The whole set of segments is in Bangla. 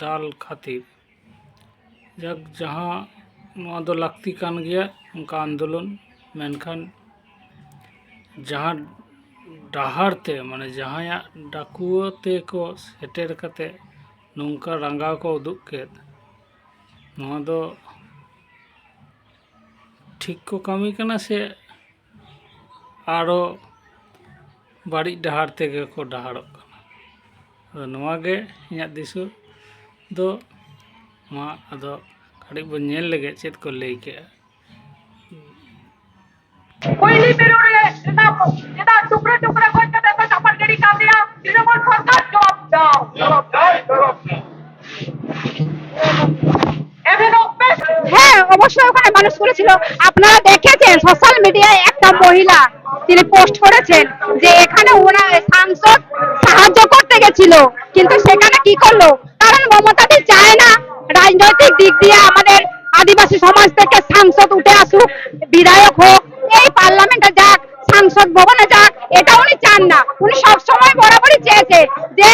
ᱫᱟᱞ ᱠᱷᱟᱹᱛᱤᱨ ᱡᱟᱠ ᱡᱟᱦᱟᱸ ᱱᱚᱣᱟ ᱫᱚ ᱞᱟᱹᱠᱛᱤ ᱠᱟᱱ ᱜᱮᱭᱟ ᱚᱱᱠᱟ ᱟᱱᱫᱳᱞᱚᱱ ᱢᱮᱱᱠᱷᱟᱱ ᱡᱟᱦᱟᱸ ᱰᱟᱦᱟᱨ ᱛᱮ ᱢᱟᱱᱮ ᱡᱟᱦᱟᱸᱭᱟᱜ ᱰᱟᱠᱩᱣᱟᱹ ᱛᱮᱠᱚ ᱥᱮᱴᱮᱨ ᱠᱟᱛᱮ ᱱᱚᱝᱠᱟ ᱨᱟᱸᱜᱟᱣ ᱠᱚ ᱩᱫᱩᱜ ᱠᱮᱫ ᱱᱚᱣᱟ ᱫᱚ ᱴᱷᱤᱠ ᱠᱚ ᱠᱟᱹᱢᱤ ᱠᱟᱱᱟ ᱥᱮ ᱟᱨᱚ ᱵᱟᱹᱲᱤᱡ ᱰᱟᱦᱟᱨ ᱛᱮᱜᱮ ᱠᱚ ᱰᱟᱦᱟᱨᱚᱜ ᱠᱟᱱᱟ ᱟᱫᱚ ᱱᱚᱣᱟ ᱜᱮ ᱤᱧᱟᱹᱜ ᱫᱤᱥᱟᱹ মানুষ করেছিল। আপনারা দেখেছেন সোশ্যাল মিডিয়ায় একটা মহিলা তিনি পোস্ট করেছেন যে এখানে ওনার সাংসদ সাহায্য করতে গেছিল। কিন্তু সেখানে কি করল? কারণ মমতাদি চায় না। রাজনৈতিক দিক দিয়ে আমাদের আদিবাসী সমাজ থেকে সাংসদ উঠে আসুক, বিধায়ক হোক, এই পার্লামেন্টে যাক, সাংসদ ভবনে যাক, এটা উনি চান না। উনি সব সময় বরাবরই চেয়েছে যে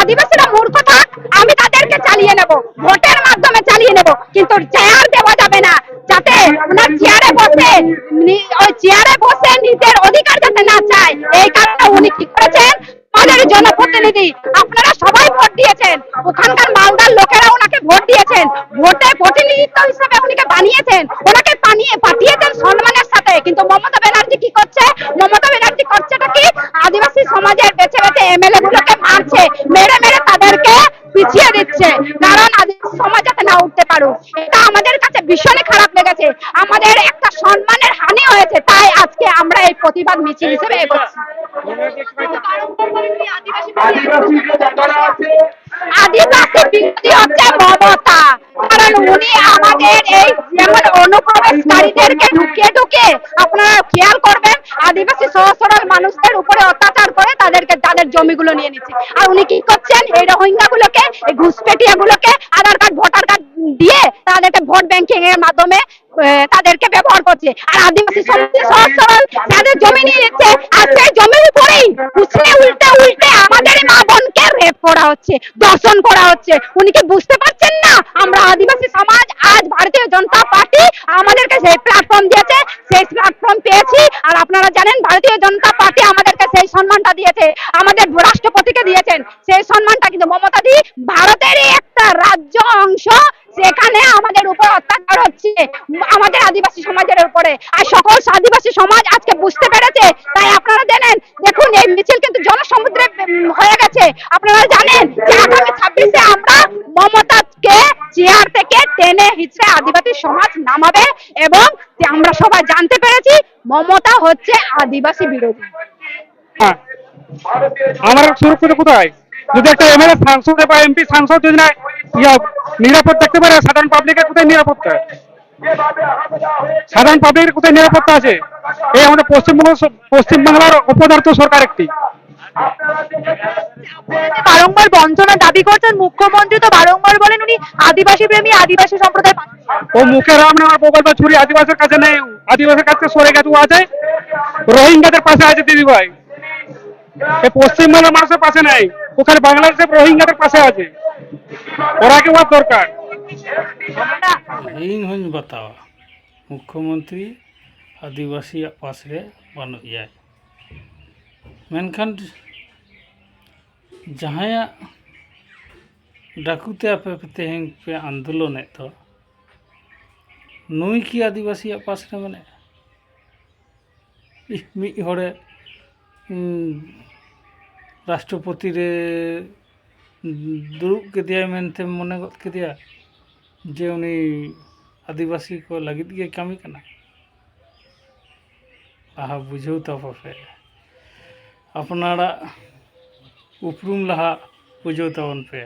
আদিবাসীরা মূর্খ থাক, আমি তাদেরকে চালিয়ে নেব, ভোটের মাধ্যমে চালিয়ে নেব। কিন্তু চেয়ার দেওয়া যাবে না, যাতে ওনার চেয়ারে বসে ওই চেয়ারে বসে নিজের অধিকার যাতে না চায় এই কারণে উনি কি করেছেন আমাদের জনপ্রতিনিধি আপনারা সবাই ভোট দিয়েছেন ওখানকার মালদার লোকেরা ওনাকে ভোট দিয়েছেন ভোটে প্রতিনিধিত্ব হিসেবে উনিকে বানিয়েছেন ওনাকে পানিয়ে পাঠিয়েছেন সম্মানের সাথে কিন্তু মমতা ব্যানার্জি কি করছে? মমতা ব্যানার্জি করছেটা কি? আদিবাসী সমাজের বেছে বেছে এমএলএ গুলোকে মারছে, মেরে মেরে তাদেরকে পিছিয়ে দিচ্ছে। কারণ আদিবাসী সমাজ যাতে না উঠতে পারুক, এটা আমাদের কাছে ভীষণই খারাপ লেগেছে। আমাদের একটা সম্মানের হানি হয়েছে, তাই আজকে আমরা এই প্রতিবাদ মিছিল হিসেবে এগোচ্ছি। আদিবাসী বিরোধী হচ্ছে মমতা। কারণ উনি আমাদের এই যেমন আপনারা খেয়াল করবেন, আদিবাসী মানুষদের উপরে অত্যাচার করে তাদেরকে, তাদের জমিগুলো নিয়ে নিচ্ছে। আর উনি কি করছেন? এই রোহিঙ্গা গুলোকে এই ঘুষপেটিয়া গুলোকে আধার কার্ড, ভোটার কার্ড দিয়ে তাদেরকে ভোট ব্যাংকিং এর মাধ্যমে তাদেরকে ব্যবহার করছে। আর আদিবাসী যাদের জমি নিয়ে নিচ্ছে। আর সেই জমির উপরেই উল্টে উল্টে আমাদের মা বোনকে রেপ করা হচ্ছে, দর্শন করা হচ্ছে। উনি কি বুঝতে পারছেন না? আমরা আদিবাসী সমাজ, আজ ভারতীয় জনতা পার্টি আমাদেরকে সেই প্ল্যাটফর্ম দিয়েছে সেই প্ল্যাটফর্ম পেয়েছি আর আপনারা জানেন ভারতীয় জনতা পার্টি আমাদেরকে সেই সম্মানটা দিয়েছে আমাদের রাষ্ট্রপতিকে দিয়েছেন সেই সম্মানটা কিন্তু মমতা দি ভারতেরই একটা রাজ্য অংশ আমাদের উপর অত্যাচার হচ্ছে, আমাদের আদিবাসী সমাজের উপরে। আর সকল আদিবাসী সমাজ আজকে বুঝতে পেরেছে, তাই আপনারা জানেন, দেখুন, এই মিছিল কিন্তু জনসমুদ্রে হয়ে গেছে। আপনারা জানেন যে আগামী ছাব্বিশে আমরা মমতাকে চেয়ার থেকে টেনে হিচড়ে আদিবাসী সমাজ নামাবে এবং আমরা সবাই জানতে পেরেছি, মমতা হচ্ছে আদিবাসী বিরোধী। হ্যাঁ। আমার সুরক্ষিত কোথায়? যদি একটা এমএলএ সাংসদ বা এমপি সাংসদ যদি না নিরাপদ দেখতে পারে সাধারণ পাবলিকের কোথায় নিরাপত্তা? সাধারণ পাবলিকের কোথায় নিরাপত্তা আছে? এই আমাদের পশ্চিমবঙ্গ পশ্চিমবাংলার অপদার্থ সরকার একটি। বারংবার বঞ্চনা দাবি করছেন মুখ্যমন্ত্রী তো বারংবার বলেন উনি আদিবাসী প্রেমী আদিবাসী সম্প্রদায় ও মুখে রাম নামার প্রকল্প ছুরি আদিবাসীর কাছে নেই আদিবাসীর কাছে সরে গেছে ও আছে? রোহিঙ্গাদের পাশে আছে দিদি ভাই। পশ্চিমবাংলার মানুষের পাশে নেই ওখানে বাংলাদেশের রোহিঙ্গাদের পাশে আছে। ওরা কে বাদ দরকার इन हन बतावा मुख्यमंत्री आदिवासी पासरे बन जाए मेनखान जहाया डाकूते आप तेहन पे आंदोलन तो नुई की आदिवासी पासरे मैंने मिड़े राष्ट्रपति रे ᱫᱩᱲᱩᱵ ᱠᱮᱫᱮᱭᱟᱭ ᱢᱮᱱᱛᱮ ᱢᱚᱱᱮ ᱜᱚᱫ ᱠᱮᱫᱮᱭᱟ ᱡᱮ ᱩᱱᱤ ᱟᱹᱫᱤᱵᱟᱹᱥᱤ ᱠᱚ ᱞᱟᱹᱜᱤᱫ ᱜᱮ ᱠᱟᱹᱢᱤ ᱠᱟᱱᱟ ᱟᱦᱟ ᱵᱩᱡᱷᱟᱹᱣ ᱛᱟᱵᱚᱯᱮ ᱟᱯᱱᱟᱨᱟᱜ ᱩᱯᱨᱩᱢ ᱞᱟᱦᱟ বুঝাও ᱛᱟᱵᱚᱱ ᱯᱮ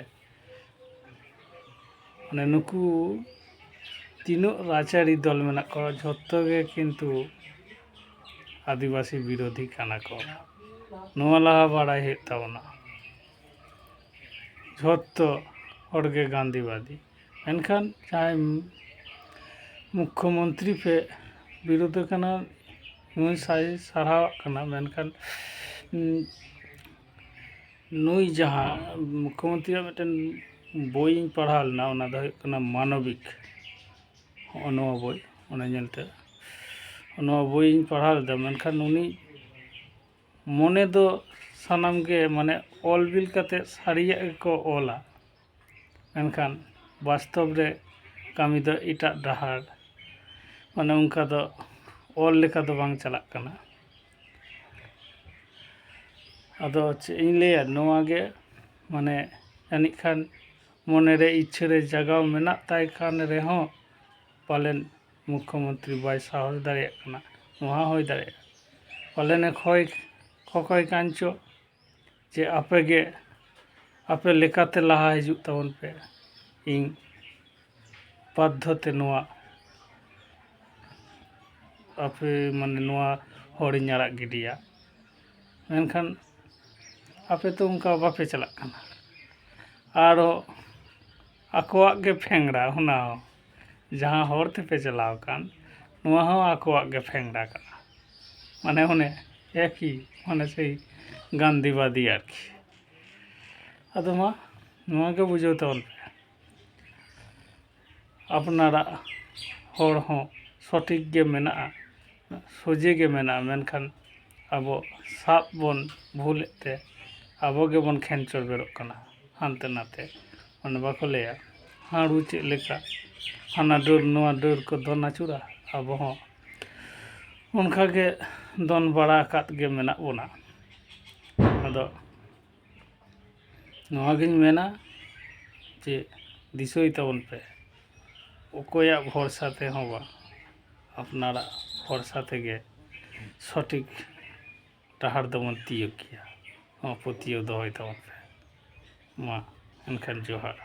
ᱢᱟᱱᱮ ᱱᱩᱠᱩ ᱛᱤᱱᱟᱹᱜ ᱨᱟᱡᱽᱟᱹᱨᱤ ᱫᱚᱞ ᱢᱮᱱᱟᱜ কো ᱡᱷᱚᱛᱚ ᱜᱮ ᱠᱤᱱᱛᱩ ᱟᱹᱫᱤᱵᱟᱹᱥᱤ ᱵᱤᱨᱳᱫᱷᱤ ᱠᱟᱱᱟ ᱠᱚ ᱱᱚᱣᱟ ᱞᱟᱦᱟ ᱵᱟᱲᱟᱭ ᱦᱩᱭᱩᱜ ᱛᱟᱵᱚᱱᱟ ᱡᱷᱚᱛᱚ ᱦᱚᱲᱜᱮ ᱜᱟᱱᱫᱷᱤᱵᱟᱫᱤ ᱢᱮᱱᱠᱷᱟᱱ ᱡᱟᱦᱟᱸᱭ ᱢᱩᱠᱠᱷᱚ ᱢᱚᱱᱛᱨᱤ ᱯᱮ ᱵᱤᱨᱳᱫᱮ ᱠᱟᱱᱟ ᱱᱩᱭ ᱥᱟᱨᱦᱟᱣᱟᱜ ᱠᱟᱱᱟ ᱢᱮᱱᱠᱷᱟᱱ ᱱᱩᱭ ᱡᱟᱦᱟᱸ ᱢᱩᱠᱠᱷᱚ ᱢᱚᱱᱛᱨᱤᱭᱟᱜ ᱢᱤᱫᱴᱮᱱ ᱵᱳᱭᱤᱧ ᱯᱟᱲᱦᱟᱣ ᱞᱮᱱᱟ ᱚᱱᱟ ᱫᱚ ᱦᱩᱭᱩᱜ ᱠᱟᱱᱟ ᱢᱟᱱᱚᱵᱤᱠ ᱦᱚᱜᱼᱚ ᱱᱚᱣᱟ ᱵᱳᱭ ᱚᱱᱟ ᱧᱮᱞᱛᱮ ᱱᱚᱣᱟ ᱵᱳᱭᱤᱧ ᱯᱟᱲᱦᱟᱣ ᱞᱮᱫᱟ ᱢᱮᱱᱠᱷᱟᱱ ᱩᱱᱤ ᱢᱚᱱᱮ ᱫᱚ ᱥᱟᱱᱟᱢ ᱜᱮ ᱢᱟᱱᱮ ᱚᱞ ᱵᱤᱞ ᱠᱟᱛᱮᱫ ᱥᱟᱹᱨᱤᱭᱟᱜ ᱜᱮᱠᱚ ᱚᱞᱟ ᱢᱮᱱᱠᱷᱟᱱ ᱵᱟᱥᱛᱚᱵ ᱨᱮ ᱠᱟᱹᱢᱤ ᱫᱚ ᱮᱴᱟᱜ ᱰᱟᱦᱟᱨ ᱢᱟᱱᱮ ᱚᱱᱠᱟ ᱫᱚ ᱚᱞ ᱞᱮᱠᱟ ᱫᱚ ᱵᱟᱝ ᱪᱟᱞᱟᱜ ᱠᱟᱱᱟ ᱟᱫᱚ ᱪᱮᱫ ᱤᱧ ᱞᱟᱹᱭᱟ ᱱᱚᱣᱟ ᱜᱮ ᱢᱟᱱᱮ ᱡᱟᱹᱱᱤᱡ ᱠᱷᱟᱱ ᱢᱚᱱᱮᱨᱮ ᱤᱪᱪᱷᱟᱹ ᱨᱮ ᱡᱟᱜᱟᱣ ᱢᱮᱱᱟᱜ ᱛᱟᱭ ᱠᱷᱟᱱ ᱨᱮᱦᱚᱸ ᱯᱟᱞᱮᱱ ᱢᱩᱠᱷᱚᱢᱚᱱᱛᱨᱤ ᱵᱟᱭ ᱥᱟᱦᱚᱥ ᱫᱟᱲᱮᱭᱟᱜ ᱠᱟᱱᱟ ᱱᱚᱣᱟ ᱦᱚᱸ ᱦᱩᱭ ᱫᱟᱲᱮᱭᱟᱜᱼᱟ ᱯᱟᱞᱮᱱᱮ ᱠᱷᱚᱭ ᱠᱷᱚᱠᱚᱭ ᱠᱟᱱ ᱪᱚ जे आपेगे आपे लेकाते लहा हजूताबन पे इन बाध्यते आपे माने हर गिडिया मेखान आपे तो उनका बापे चलना आरो आकोगे फेंगड़ा होना हो जहाँ हरते पे चलावान नवा हो आकोगे फेंगड़ा माने उन्हें एक ही माने सही ಗಾಂಧಿವಾದಿ ಯಾಕೆ ಅದು ಮಾ ನಮಗೆ ಬುঝাতে আপনারা ᱦᱚᱲ ᱦᱚᱸ ᱥᱚᱴᱷᱤᱠ ᱜᱮ ᱢᱮᱱᱟᱜᱼᱟ ᱥᱚᱡᱷᱮ ᱜᱮ ᱢᱮᱱᱟᱜᱼᱟ ᱢᱮᱱᱠᱷᱟᱱ ᱟᱵᱚ ᱥᱟᱵ ᱵᱚᱱ ᱵᱷᱩᱞᱮᱫ ᱛᱮ ᱟᱵᱚ ᱜᱮᱵᱚᱱ ᱠᱷᱮᱱᱪᱚᱨ ᱵᱮᱨᱚᱜ ᱠᱟᱱᱟ ᱦᱟᱱᱛᱮ ᱱᱟᱛᱮ ᱚᱱᱮ ᱵᱟᱠᱚ ᱞᱟᱹᱭᱟ ᱦᱟᱹᱲᱩ ᱪᱮᱫ ᱞᱮᱠᱟ ᱦᱟᱱᱟ ᱰᱟᱹᱨ ᱱᱚᱣᱟ ᱰᱟᱹᱨ ᱠᱚ ᱫᱚᱱ ᱟᱹᱪᱩᱨᱟ ᱟᱵᱚ ᱦᱚᱸ ᱚᱱᱠᱟᱜᱮ ᱫᱚᱱ ᱵᱟᱲᱟ ᱟᱠᱟᱫ ᱜᱮ ᱢᱮᱱᱟᱜ ᱵᱚᱱᱟ ᱟᱫᱚ ᱱᱚᱣᱟᱜᱤᱧ ᱢᱮᱱᱟ ᱡᱮ ᱫᱤᱥᱟᱹᱭ ᱛᱟᱵᱚᱱ ᱯᱮ ᱚᱠᱚᱭᱟᱜ ᱵᱷᱚᱨᱥᱟ ᱛᱮᱦᱚᱸ ᱵᱟᱝ ᱟᱯᱱᱟᱨᱟᱜ ᱵᱷᱚᱨᱥᱟ ᱛᱮᱜᱮ ᱥᱚᱴᱷᱤᱠ ᱰᱟᱦᱟᱨ ᱫᱚᱵᱚᱱ ᱛᱤᱭᱳᱜ ᱜᱮᱭᱟ ᱱᱚᱣᱟ ᱯᱟᱹᱛᱭᱟᱹᱣ ᱫᱚᱦᱚᱭ ᱛᱟᱵᱚᱱ ᱯᱮ ᱢᱟ ᱮᱱᱠᱷᱟᱱ ᱡᱚᱦᱟᱨ